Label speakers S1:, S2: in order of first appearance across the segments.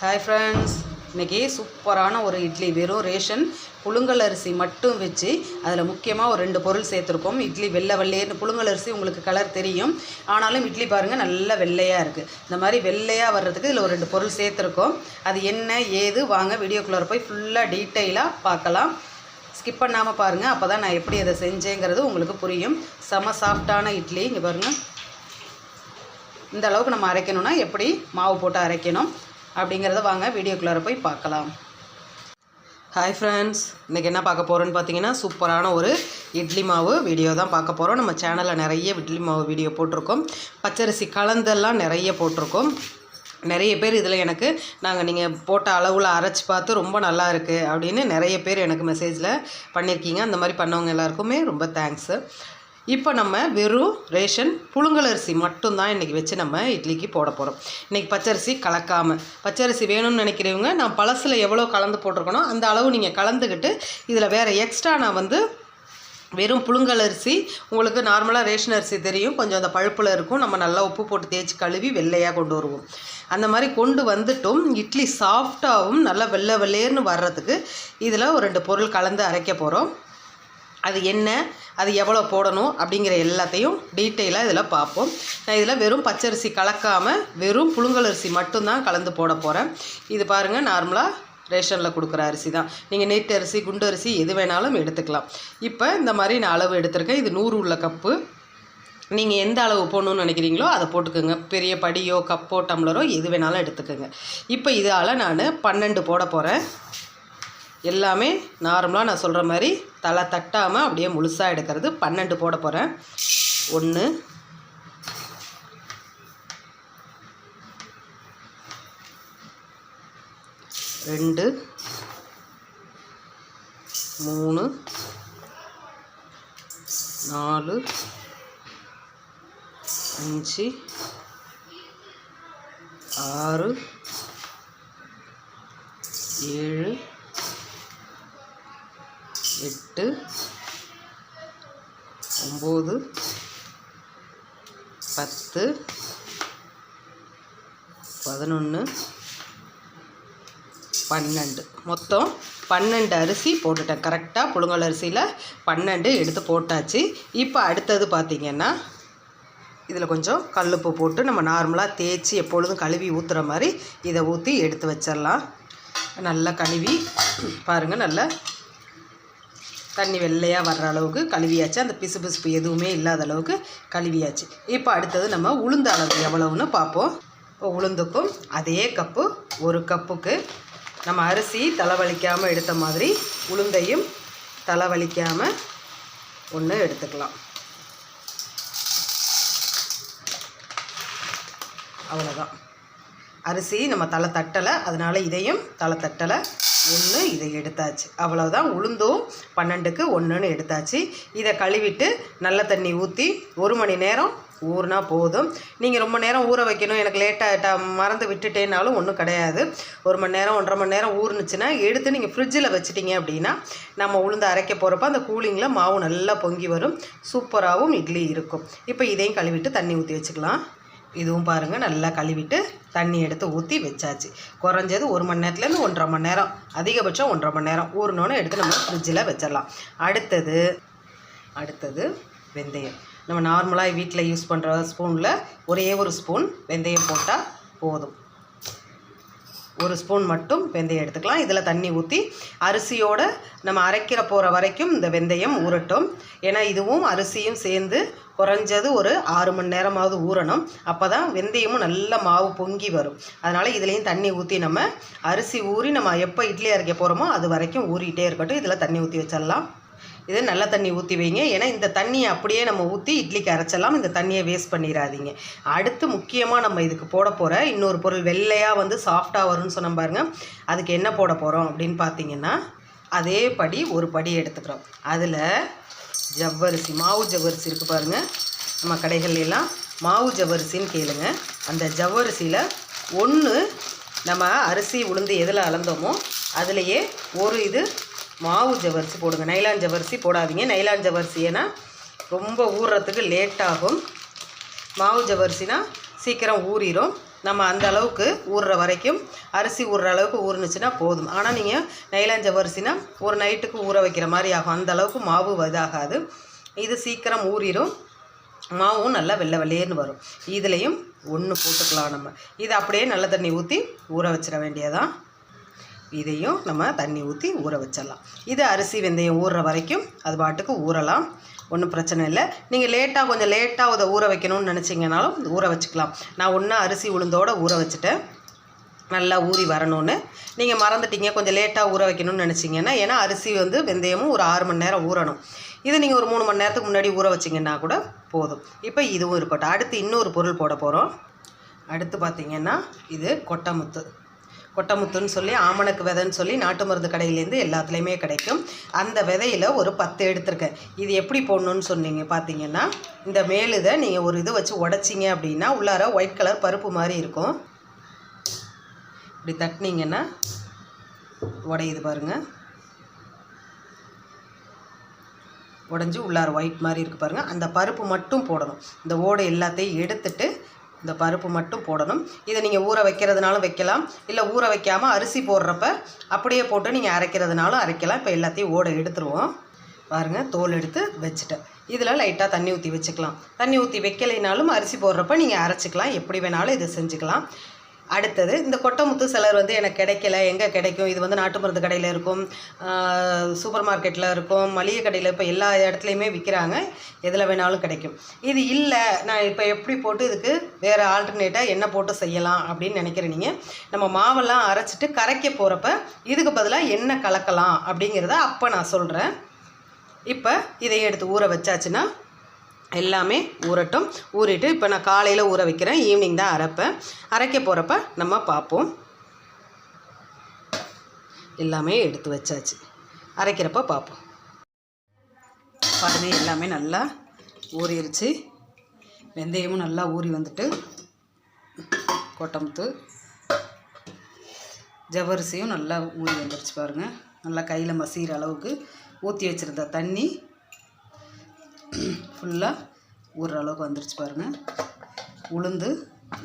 S1: Hi friends இன்றைக்கி சூப்பரான ஒரு இட்லி. வெறும் ரேஷன் புழுங்கல் அரிசி மட்டும் வச்சு அதில் முக்கியமாக ஒரு ரெண்டு பொருள் சேர்த்துருக்கோம். இட்லி வெள்ளை வெள்ளையர்னு புழுங்கல் அரிசி உங்களுக்கு கலர் தெரியும். ஆனாலும் இட்லி பாருங்கள் நல்ல வெள்ளையாக இருக்குது இந்த மாதிரி வெள்ளையாக வர்றதுக்கு இதில் ஒரு ரெண்டு பொருள் சேர்த்துருக்கோம். அது என்ன ஏது வாங்க வீடியோக்குள்ளே போய் ஃபுல்லாக டீட்டெயிலாக பார்க்கலாம். ஸ்கிப் பண்ணாமல் பாருங்கள் அப்போ தான் நான் எப்படி அதை செஞ்சேங்கிறது உங்களுக்கு புரியும். செம சாஃப்டான இட்லி. இங்கே பாருங்கள் இந்த அளவுக்கு நம்ம அரைக்கணும்னா எப்படி மாவு போட்டு அரைக்கணும் அப்படிங்கிறத வாங்க வீடியோக்குள்ளார போய் பார்க்கலாம். ஹாய் ஃப்ரெண்ட்ஸ் இன்றைக்கி என்ன பார்க்க போகிறோன்னு பார்த்தீங்கன்னா சூப்பரான ஒரு இட்லி மாவு வீடியோ தான் பார்க்க போகிறோம் நம்ம சேனலில் நிறைய இட்லி மாவு வீடியோ போட்டிருக்கோம். பச்சரிசி கலந்தெல்லாம் நிறைய போட்டிருக்கோம். நிறைய பேர் இதில் எனக்கு நாங்கள் நீங்கள் போட்ட அளவில் அரைச்சி பார்த்து ரொம்ப நல்லா இருக்குது அப்படின்னு நிறைய பேர் எனக்கு மெசேஜில் பண்ணியிருக்கீங்க அந்த மாதிரி பண்ணவங்க எல்லாருக்குமே ரொம்ப தேங்க்ஸு இப்போ நம்ம வெறும் ரேஷன் புழுங்கலரிசி மட்டும்தான் இன்றைக்கி வச்சு நம்ம இட்லிக்கு போட போகிறோம் இன்றைக்கி பச்சரிசி கலக்காமல் பச்சரிசி வேணும்னு நினைக்கிறவங்க நான் பழசில் எவ்வளோ கலந்து போட்டிருக்கணும் அந்த அளவு நீங்கள் கலந்துக்கிட்டு இதில் வேறு எக்ஸ்ட்ரா நான் வந்து வெறும் புழுங்கல் அரிசி உங்களுக்கு நார்மலாக ரேஷன் அரிசி தெரியும். கொஞ்சம் அந்த பழுப்பில் இருக்கும். நம்ம நல்லா உப்பு போட்டு தேய்ச்சி கழுவி வெள்ளையாக கொண்டு வருவோம். அந்த மாதிரி கொண்டு வந்துட்டும். இட்லி சாஃப்டாகவும் நல்லா வெள்ளை வெள்ளையர்னு வர்றதுக்கு இதில் ஒரு ரெண்டு பொருள் கலந்து அரைக்க போகிறோம் அது என்ன அது எவ்வளோ போடணும் அப்படிங்கிற எல்லாத்தையும் டீட்டெயிலாக இதில் பார்ப்போம். நான் இதில் வெறும் பச்சரிசி கலக்காமல் வெறும் புழுங்கலரிசி மட்டும்தான் கலந்து போட போகிறேன் இது பாருங்கள் நார்மலாக ரேஷனில் கொடுக்குற அரிசி தான். நீங்கள் நெட்டு அரிசி குண்டு அரிசி எது வேணாலும் எடுத்துக்கலாம். இப்போ இந்த மாதிரி நான் அளவு எடுத்திருக்கேன். இது நூறு உள்ள கப்பு. நீங்கள் எந்த அளவு போடணும்னு நினைக்கிறீங்களோ அதை போட்டுக்கோங்க. பெரிய படியோ கப்போ டம்ளரோ எது வேணாலும் எடுத்துக்கோங்க. இப்போ இதால் நான் பன்னெண்டு போட போகிறேன் எல்லாமே நார்மலாக நான் சொல்கிற மாதிரி தலை தட்டாமல் அப்படியே முழுசாக எடுக்கிறது பன்னெண்டு போட போகிறேன் ஒன்று ரெண்டு மூணு நாலு அஞ்சு ஆறு ஏழு எட்டு ஒம்பது பத்து பதினொன்று பன்னெண்டு. மொத்தம் பன்னெண்டு அரிசி போட்டுட்டேன். கரெக்டாக புழுங்கல் அரிசியில் பன்னெண்டு எடுத்து போட்டாச்சு. இப்போ அடுத்தது பார்த்திங்கன்னா இதில் கொஞ்சம் கல்லுப்பு போட்டு நம்ம நார்மலாக தேய்ச்சி எப்பொழுதும் கழுவி ஊற்றுற மாதிரி இதை ஊற்றி எடுத்து வச்சிடலாம். நல்லா கழுவி பாருங்கள் நல்லா தண்ணி வெள்ளையாக வர்ற அளவுக்கு கழுவியாச்சு. அந்த பிசு பிசுப்பு எதுவுமே இல்லாத அளவுக்கு கழுவியாச்சு. இப்போ அடுத்தது நம்ம உளுந்த அளவு எவ்வளவுன்னு பார்ப்போம். இப்போ உளுந்துக்கும் அதே கப்பு ஒரு கப்புக்கு நம்ம அரிசி தலைவலிக்காமல் எடுத்த மாதிரி உளுந்தையும் தலைவலிக்காமல் ஒன்று எடுத்துக்கலாம். அவ்வளோதான் அரிசி நம்ம தலை தட்டலை அதனால் இதையும் தலை தட்டலை. ஒன்று இதை எடுத்தாச்சு. அவ்வளோதான் உளுந்தும் பன்னெண்டுக்கு ஒன்றுன்னு எடுத்தாச்சு. இதை கழுவிட்டு நல்ல தண்ணி ஊற்றி ஒரு மணி நேரம் ஊறுனா போதும். நீங்கள் ரொம்ப நேரம் ஊற வைக்கணும். எனக்கு லேட்டாக மறந்து விட்டுட்டேனாலும் ஒன்றும் கிடையாது. ஒரு மணி நேரம் ஒன்றரை மணி நேரம் ஊறுனுச்சுன்னா எடுத்து நீங்கள் ஃப்ரிட்ஜில் வச்சிட்டிங்க அப்படின்னா நம்ம உளுந்து அரைக்க போகிறப்ப அந்த கூலிங்கில் மாவு நல்லா பொங்கி வரும். சூப்பராகவும் இட்லி இருக்கும். இப்போ இதையும் கழுவிட்டு தண்ணி ஊற்றி வச்சுக்கலாம். இதுவும் பாருங்கள் நல்லா கழுவிட்டு தண்ணி எடுத்து ஊற்றி வச்சாச்சு. குறைஞ்சது ஒரு மணி நேரத்துலேருந்து ஒன்றரை மணி நேரம். அதிகபட்சம் ஒன்றரை மணி நேரம். ஊறினோன்னு எடுத்து நம்ம ஃப்ரிட்ஜில் வச்சிடலாம். அடுத்தது அடுத்தது வெந்தயம். நம்ம நார்மலாக வீட்டில் யூஸ் பண்ணுற ஸ்பூனில் ஒரே ஒரு ஸ்பூன் வெந்தயம் போட்டால் போதும். ஒரு ஸ்பூன் மட்டும் வெந்தயம் எடுத்துக்கலாம். இதில் தண்ணி ஊற்றி அரிசியோடு நம்ம அரைக்கிற போகிற வரைக்கும் இந்த வெந்தயம் ஊறட்டும். ஏன்னா இதுவும் அரிசியும் சேர்ந்து குறைஞ்சது ஒரு ஆறு மணி நேரமாவது ஊறணும். அப்போ தான் வெந்தயமும் நல்ல மாவு பொங்கி வரும். அதனால் இதுலேயும் தண்ணி ஊற்றி நம்ம அரிசி ஊறி நம்ம எப்போ இட்லி அரைக்க போகிறோமோ அது வரைக்கும் ஊறிகிட்டே இருக்கட்டும். இதில் தண்ணி ஊற்றி வச்சிடலாம். இது நல்ல தண்ணி ஊற்றி வைங்க. ஏன்னா இந்த தண்ணியை அப்படியே நம்ம ஊற்றி இட்லிக்கு அரைச்சலாம் இந்த தண்ணியை வேஸ்ட் பண்ணிடாதீங்க. அடுத்து முக்கியமாக நம்ம இதுக்கு போட போகிற இன்னொரு பொருள் வெள்ளையாக வந்து சாஃப்டாக வரும்னு சொன்ன பாருங்கள் அதுக்கு என்ன போட போகிறோம் அப்படின்னு பார்த்தீங்கன்னா அதே படி ஒரு படி எடுத்துக்கிறோம். அதில் ஜவ்வரிசி மாவு ஜவ்வரிசி இருக்குது பாருங்கள் நம்ம கடைகள்லாம் மாவு ஜவ்வரிசின்னு கேளுங்க. அந்த ஜவ்வரிசியில் ஒன்று நம்ம அரிசி உளுந்து எதில் அளந்தோமோ அதுலேயே ஒரு இது மாவு ஜவரிசி போடுங்க. நைலான் ஜவரிசி போடாதீங்க. நைலான் ஜவ்வரிசி ஏன்னா ரொம்ப ஊறுறதுக்கு லேட் ஆகும். மாவு ஜவ்வரிசினா சீக்கிரம் ஊறிடும் நம்ம அந்த அளவுக்கு ஊறுற வரைக்கும் அரிசி ஊறுற அளவுக்கு ஊறுனுச்சுன்னா போதும். ஆனால் நீங்கள் நைலான் ஜவ்வரிசினா ஒரு நைட்டுக்கு ஊற வைக்கிற மாதிரி ஆகும். அந்த அளவுக்கு மாவு இதாகாது. இது சீக்கிரம் ஊறிடும் மாவும் நல்லா வெள்ளை வெள்ளையேன்னு வரும். இதுலேயும் ஒன்று போட்டுக்கலாம் நம்ம. இது அப்படியே நல்ல தண்ணி ஊற்றி ஊற வச்சிட வேண்டியதான் இதையும் நம்ம தண்ணி ஊற்றி ஊற வச்சிடலாம். இது அரிசி வெந்தயம் ஊறுற வரைக்கும் அது பாட்டுக்கு ஊறலாம். ஒன்றும் பிரச்சனை இல்லை. நீங்கள் லேட்டாக கொஞ்சம் லேட்டாக அதை ஊற வைக்கணும்னு நினச்சிங்கனாலும் ஊற வச்சுக்கலாம். நான் ஒன்றா அரிசி உளுந்தோட ஊற வச்சுட்டேன். நல்லா ஊறி வரணும்னு. நீங்கள் மறந்துட்டீங்க. கொஞ்சம் லேட்டாக ஊற வைக்கணும்னு நினச்சிங்கன்னா ஏன்னா அரிசி வந்து வெந்தயமும் ஒரு ஆறு மணி நேரம் ஊறணும். இது நீங்கள் ஒரு மூணு மணி நேரத்துக்கு முன்னாடி ஊற வச்சிங்கன்னா கூட போதும். இப்போ இதுவும் இருக்கட்டும். அடுத்து இன்னொரு பொருள் போட போகிறோம் அடுத்து பார்த்திங்கன்னா இது கொட்டமுத்து கொட்டமுத்துன்னு சொல்லி ஆமணக்கு விதைன்னு சொல்லி நாட்டு மருந்து கடையிலேருந்து எல்லாத்துலேயுமே கிடைக்கும். அந்த விதையில் ஒரு பத்து எடுத்திருக்கேன். இது எப்படி போடணுன்னு சொன்னீங்க பார்த்தீங்கன்னா இந்த மேலுதை நீங்கள் ஒரு இது வச்சு உடச்சிங்க அப்படின்னா உள்ளார ஒயிட் கலர் பருப்பு மாதிரி இருக்கும். இப்படி தட்டினீங்கன்னா உடையுது பாருங்கள் உடஞ்சி உள்ளார ஒயிட் மாதிரி இருக்குது பாருங்கள் அந்த பருப்பு மட்டும் போடணும். இந்த ஓடை எல்லாத்தையும் எடுத்துட்டு இந்த பருப்பு மட்டும் போடணும். இதை நீங்கள் ஊற வைக்கிறதுனாலும் வைக்கலாம். இல்லை ஊற வைக்காமல் அரிசி போடுறப்ப அப்படியே போட்டு நீங்கள் அரைக்கிறதுனாலும் அரைக்கலாம். இப்போ எல்லாத்தையும் ஓட எடுத்துருவோம். பாருங்கள் தோல் எடுத்து வச்சுட்டேன். இதில் லைட்டாக தண்ணி ஊற்றி வச்சுக்கலாம். தண்ணி ஊற்றி வைக்கலைனாலும் அரிசி போடுறப்ப நீங்கள் அரைச்சிக்கலாம். எப்படி வேணாலும் இதை செஞ்சுக்கலாம். அடுத்தது இந்த கொட்டமுத்து சிலர் வந்து எனக்கு கிடைக்கல எங்கே கிடைக்கும்? இது வந்து நாட்டு மருந்து கடையில் இருக்கும் சூப்பர் மார்க்கெட்டில் இருக்கும் மளிகை கடையில் இப்போ எல்லா இடத்துலையுமே விற்கிறாங்க எதில் வேணாலும் கிடைக்கும். இது இல்லை நான் இப்போ எப்படி போட்டு இதுக்கு வேறு ஆல்டர்னேட்டாக என்ன போட்டு செய்யலாம் அப்படின்னு நினைக்கிறேன் நீங்கள் நம்ம மாவெல்லாம் அரைச்சிட்டு கரைக்க போகிறப்ப இதுக்கு பதிலாக என்ன கலக்கலாம் அப்படிங்கிறத அப்போ நான் சொல்கிறேன் இப்போ இதை எடுத்து ஊற வச்சாச்சுன்னா எல்லாமே ஊறட்டும். ஊறிட்டு இப்போ நான் காலையில் ஊற வைக்கிறேன். ஈவினிங் தான் அரைப்பேன் அரைக்க போகிறப்ப நம்ம பார்ப்போம். எல்லாமே எடுத்து வச்சாச்சு. அரைக்கிறப்ப பார்ப்போம். பாருங்கள் எல்லாமே நல்லா ஊறிடுச்சு வெந்தயமும் நல்லா ஊறி வந்துட்டு கொட்டமுத்து ஜவ்வரிசியும் நல்லா ஊறி வந்துருச்சு பாருங்கள் நல்லா கையில் மசிகிற அளவுக்கு ஊற்றி வச்சுருந்த தண்ணி ஃபுல்லாக ஊறுற அளவுக்கு வந்துருச்சு பாருங்கள் உளுந்து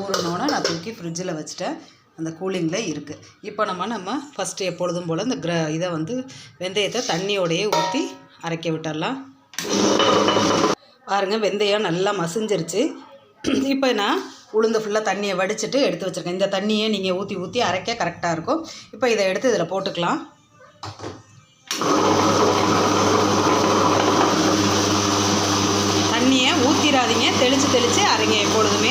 S1: ஊறணுன்னா நான் தூக்கி ஃப்ரிட்ஜில் வச்சுட்டேன். அந்த கூலிங்கில் இருக்குது இப்போ நம்ம நம்ம ஃபஸ்ட்டு எப்பொழுதும் போல் இந்த கிர இதை வந்து வெந்தயத்தை தண்ணியோடையே ஊற்றி அரைக்க விட்டுடலாம் பாருங்கள் வெந்தயம் நல்லா மசிஞ்சிருச்சு. இப்போ நான் உளுந்து ஃபுல்லாக தண்ணியை வடிச்சிட்டு எடுத்து வச்சுருக்கேன். இந்த தண்ணியை நீங்கள் ஊற்றி ஊற்றி அரைக்க கரெக்டாக இருக்கும். இப்போ இதை எடுத்து இதில் போட்டுக்கலாம் தண்ணியை ஊற்றிடாதீங்க தெளித்து தெளித்து அரைங்க எப்பொழுதுமே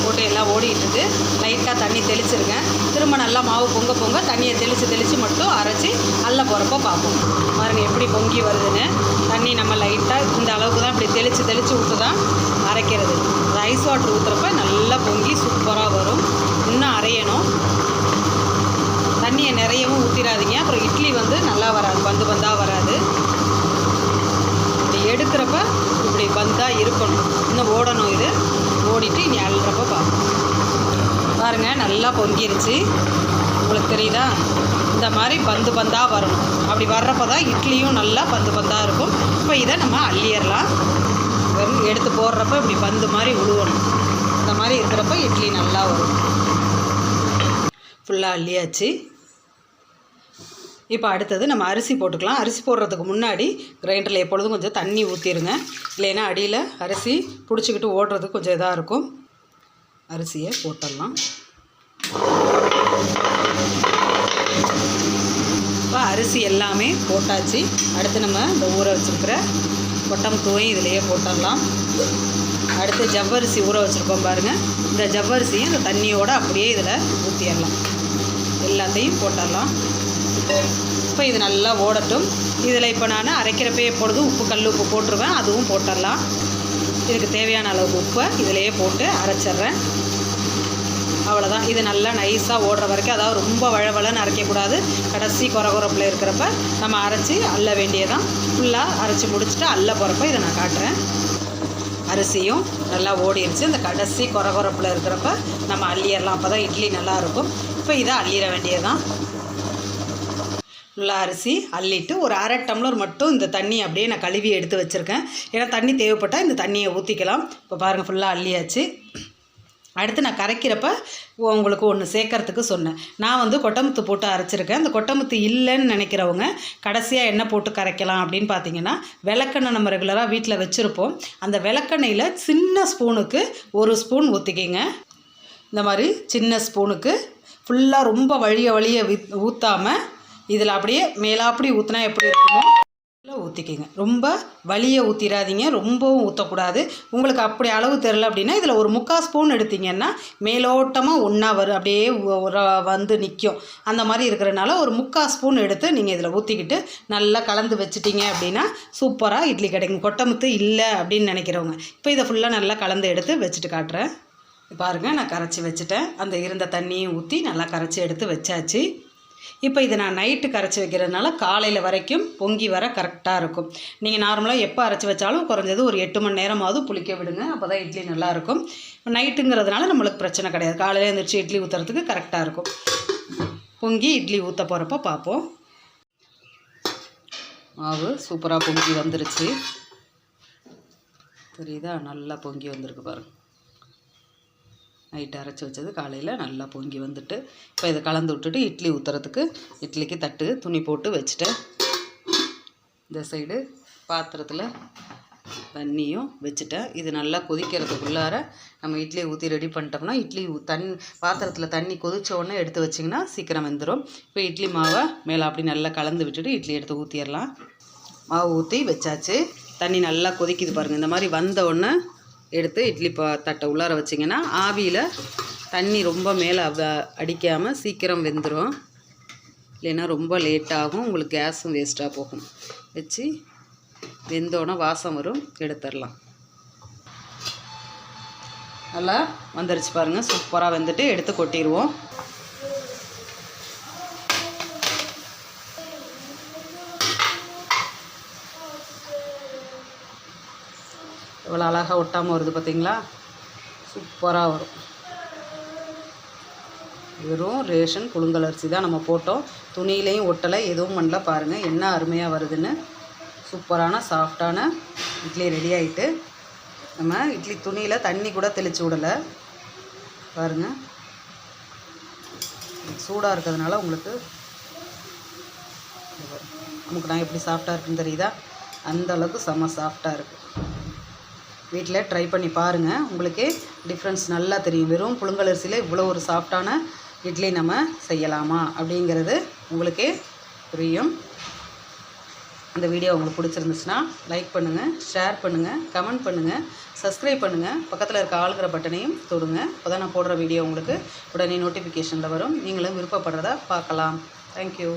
S1: போட்டு எல்லாம் ஓடிட்டுருக்கு லைட்டாக தண்ணி தெளிச்சிருங்க திரும்ப நல்லா மாவு பொங்க பொங்க தண்ணியை தெளித்து தெளித்து மட்டும் அரைச்சி நல்லா போகிறப்போ பார்ப்போம். பாருங்கள் எப்படி பொங்கி வருதுன்னு. தண்ணி நம்ம லைட்டாக இந்த அளவுக்கு தான் இப்படி தெளித்து தெளித்து விட்டு தான் அரைக்கிறது. ரைஸ் வாட்டர் ஊற்றுறப்ப நல்லா பொங்கி சூப்பராக வரும். இன்னும் அரையணும். தண்ணியை நிறையவும் ஊற்றிடாதீங்க அப்புறம் இட்லி வந்து நல்லா வராது. பந்து பந்தாக வராது. எடுக்கிறப்ப இப்படி பந்தாக இருக்கணும். இன்னும் ஓடணும் இது. ஓடிட்டு இனி அள்ளுறப்ப பார்ப்போம். பாருங்கள் நல்லா பொங்கிருச்சு. உங்களுக்கு தெரியுதா? இந்த மாதிரி பந்து பந்தாக வரணும். அப்படி வர்றப்ப தான் இட்லியும் நல்லா பந்து பந்தாக இருக்கும். இப்போ இதை நம்ம அள்ளிடலாம். வெறும் எடுத்து போடுறப்ப இப்படி பந்து மாதிரி உழுவணும். இந்த மாதிரி இருக்கிறப்ப இட்லி நல்லா வரும். ஃபுல்லாக அள்ளியாச்சு. இப்போ அடுத்தது நம்ம அரிசி போட்டுக்கலாம். அரிசி போடுறதுக்கு முன்னாடி கிரைண்டரில் எப்பொழுதும் கொஞ்சம் தண்ணி ஊற்றிடுங்க இல்லைன்னா அடியில் அரிசி பிடிச்சிக்கிட்டு ஓடுறதுக்கு கொஞ்சம் இதாக இருக்கும். அரிசியை போட்டுடலாம். இப்போ அரிசி எல்லாமே போட்டாச்சு. அடுத்து நம்ம இந்த ஊற வச்சுருக்கிற கொட்டம் தூவையும் இதிலையே போட்டுடலாம். அடுத்து ஜவ்வரிசி ஊற வச்சுருக்கோம் பாருங்கள் இந்த ஜவ்வரிசியும் இந்த தண்ணியோடு அப்படியே இதில் ஊற்றிடலாம் எல்லாத்தையும் போட்டுடலாம். இப்போ இது நல்லா ஓடட்டும். இதில் இப்போ நான் அரைக்கிறப்பே எப்பொழுதும் உப்பு கல் உப்பு போட்டுருவேன். அதுவும் போட்டுடலாம். இதுக்கு தேவையான அளவுக்கு உப்பை இதிலையே போட்டு அரைச்சிட்றேன். அவ்வளோதான் இது நல்லா நைஸாக ஓடுற வரைக்கும் அதாவது ரொம்ப வளவளன்னு அரைக்கக்கூடாது. கடைசி குறகுறப்பில் இருக்கிறப்ப நம்ம அரைச்சி அள்ள வேண்டியதான் ஃபுல்லாக அரைச்சி முடிச்சுட்டு அள்ள போகிறப்ப இதை நான் காட்டுறேன். அரிசியும் நல்லா ஓடிடுச்சு இந்த கடைசி குறகுறப்பில் இருக்கிறப்ப நம்ம அள்ளிடலாம். அப்போ தான் இட்லி நல்லாயிருக்கும் இப்போ இதை அள்ளிட வேண்டியதான் ஃபுல்லாக அரிசி அள்ளிட்டு ஒரு அரை டம்ளர் மட்டும் இந்த தண்ணி அப்படியே நான் கழுவி எடுத்து வச்சுருக்கேன். ஏன்னா தண்ணி தேவைப்பட்டால் இந்த தண்ணியை ஊற்றிக்கலாம் இப்போ பாருங்கள் ஃபுல்லாக அள்ளியாச்சு. அடுத்து நான் கரைக்கிறப்ப உங்களுக்கு ஒன்று சேர்க்கறதுக்கு சொன்னேன். நான் வந்து கொட்டமுத்து போட்டு அரைச்சிருக்கேன். அந்த கொட்டமுத்து இல்லைன்னு நினைக்கிறவங்க கடைசியாக என்ன போட்டு கரைக்கலாம் அப்படின்னு பார்த்தீங்கன்னா விளக்கெண்ணெய் நம்ம ரெகுலராக வீட்டில் வச்சுருப்போம். அந்த விளக்கெண்ணெயில் சின்ன ஸ்பூனுக்கு ஒரு ஸ்பூன் ஊற்றிக்கிங்க இந்த மாதிரி சின்ன ஸ்பூனுக்கு ஃபுல்லாக ரொம்ப வழிய வழிய வித் ஊற்றாமல் இதில் அப்படியே மேலாப்படி ஊற்றினா எப்படி இருக்குமோ ஊற்றிக்கிங்க ரொம்ப வலியை ஊற்றிடாதீங்க ரொம்பவும் ஊற்றக்கூடாது உங்களுக்கு அப்படி அளவு தெரில அப்படின்னா இதில் ஒரு முக்கால் ஸ்பூன் எடுத்தீங்கன்னா மேலோட்டமாக ஒன்றா வரும் அப்படியே ஒரு வந்து நிற்கும் அந்த மாதிரி இருக்கிறனால ஒரு முக்கால் ஸ்பூன் எடுத்து நீங்கள் இதில் ஊற்றிக்கிட்டு நல்லா கலந்து வச்சுட்டிங்க அப்படின்னா சூப்பராக இட்லி கிடைக்கும். கொட்டமுத்து இல்லை அப்படின்னு நினைக்கிறவங்க. இப்போ இதை ஃபுல்லாக நல்லா கலந்து எடுத்து வச்சுட்டு காட்டுறேன். பாருங்கள் நான் கரைச்சி வச்சுட்டேன். அந்த இருந்த தண்ணியும் ஊற்றி நல்லா கரைச்சி எடுத்து வச்சாச்சு. இப்போ இதை நான் நைட்டு கரைச்சி வைக்கிறதுனால காலையில் வரைக்கும் பொங்கி வர கரெக்டாக இருக்கும். நீங்கள் நார்மலாக எப்போ அரைச்சி வச்சாலும் குறைஞ்சது ஒரு எட்டு மணி நேரமாவது புளிக்க விடுங்க. அப்போ தான் இட்லி நல்லாயிருக்கும் நைட்டுங்கிறதுனால நம்மளுக்கு பிரச்சனை கிடையாது. காலையில் எழுந்திரிச்சு இட்லி ஊற்றுறதுக்கு கரெக்டாக இருக்கும். பொங்கி இட்லி ஊற்ற போகிறப்ப பார்ப்போம் மாவு சூப்பராக பொங்கி வந்துருச்சு. தெரியுதா நல்லா பொங்கி வந்திருக்கு பாருங்கள் நைட்டு அரைச்சி வச்சது காலையில் நல்லா பொங்கி வந்துட்டு இப்போ இதை கலந்து விட்டுட்டு இட்லி ஊற்றுறதுக்கு இட்லிக்கு தட்டு துணி போட்டு வச்சுட்டேன் இந்த சைடு பாத்திரத்தில் தண்ணியும் வச்சுட்டேன். இது நல்லா கொதிக்கிறதுக்குள்ளார நம்ம இட்லியை ஊற்றி ரெடி பண்ணிட்டோம்னா இட்லி ஊ- தண் பாத்திரத்தில் தண்ணி கொதித்த உடனே எடுத்து வச்சிங்கன்னா சீக்கிரம் வெந்துடும் இப்போ இட்லி மாவை மேலே அப்படி நல்லா கலந்து விட்டுட்டு இட்லி எடுத்து ஊற்றிடலாம் மாவு ஊற்றி வச்சாச்சு. தண்ணி நல்லா கொதிக்குது பாருங்கள் இந்த மாதிரி வந்த உடனே எடுத்து இட்லி பா தட்டை உள்ளார வச்சிங்கன்னா ஆவியில் தண்ணி ரொம்ப மேலே அடிக்காமல் சீக்கிரம் வெந்துடும் இல்லைன்னா ரொம்ப லேட்டாகும் உங்களுக்கு கேஸும் வேஸ்ட்டாக போகும். வச்சு வெந்தோடனே வாசம் வரும். எடுத்துடலாம். நல்லா வந்துருச்சு பாருங்கள் சூப்பராக வெந்துட்டு எடுத்து கொட்டிடுவோம் எவ்வளோ அழகாக ஒட்டாமல் வருது பார்த்தீங்களா சூப்பராக வரும். வெறும் ரேஷன் புழுங்கல் அரிசி தான் நம்ம போட்டோம். துணியிலையும் ஒட்டலை எதுவும் பண்ணல. பாருங்கள் என்ன அருமையாக வருதுன்னு. சூப்பரான சாஃப்டான இட்லி ரெடி ஆகிட்டு நம்ம இட்லி துணியில் தண்ணி கூட தெளித்து விடலை. பாருங்கள் சூடாக இருக்கிறதுனால உங்களுக்கு நமக்கு நான் எப்படி சாஃப்டாக இருக்குன்னு தெரியுதா? அந்த அளவுக்கு செம்ம சாஃப்டாக இருக்குது வீட்டில் ட்ரை பண்ணி பாருங்கள் உங்களுக்கே டிஃப்ரென்ஸ் நல்லா தெரியும். வெறும் புழுங்கலரிசியில் இவ்வளோ ஒரு சாஃப்டான இட்லி நம்ம செய்யலாமா? அப்படிங்கிறது உங்களுக்கே புரியும். இந்த வீடியோ உங்களுக்கு பிடிச்சிருந்துச்சுன்னா லைக் பண்ணுங்கள் ஷேர் பண்ணுங்கள் கமெண்ட் பண்ணுங்கள் சப்ஸ்கிரைப் பண்ணுங்கள் பக்கத்தில் இருக்க ஆளுங்கிற பட்டனையும் தொடுங்க. அப்போ தான் நான் போடுற வீடியோ உங்களுக்கு உடனே நோட்டிஃபிகேஷனில் வரும். நீங்களும் விருப்பப்படுறதா பார்க்கலாம். தேங்க்யூ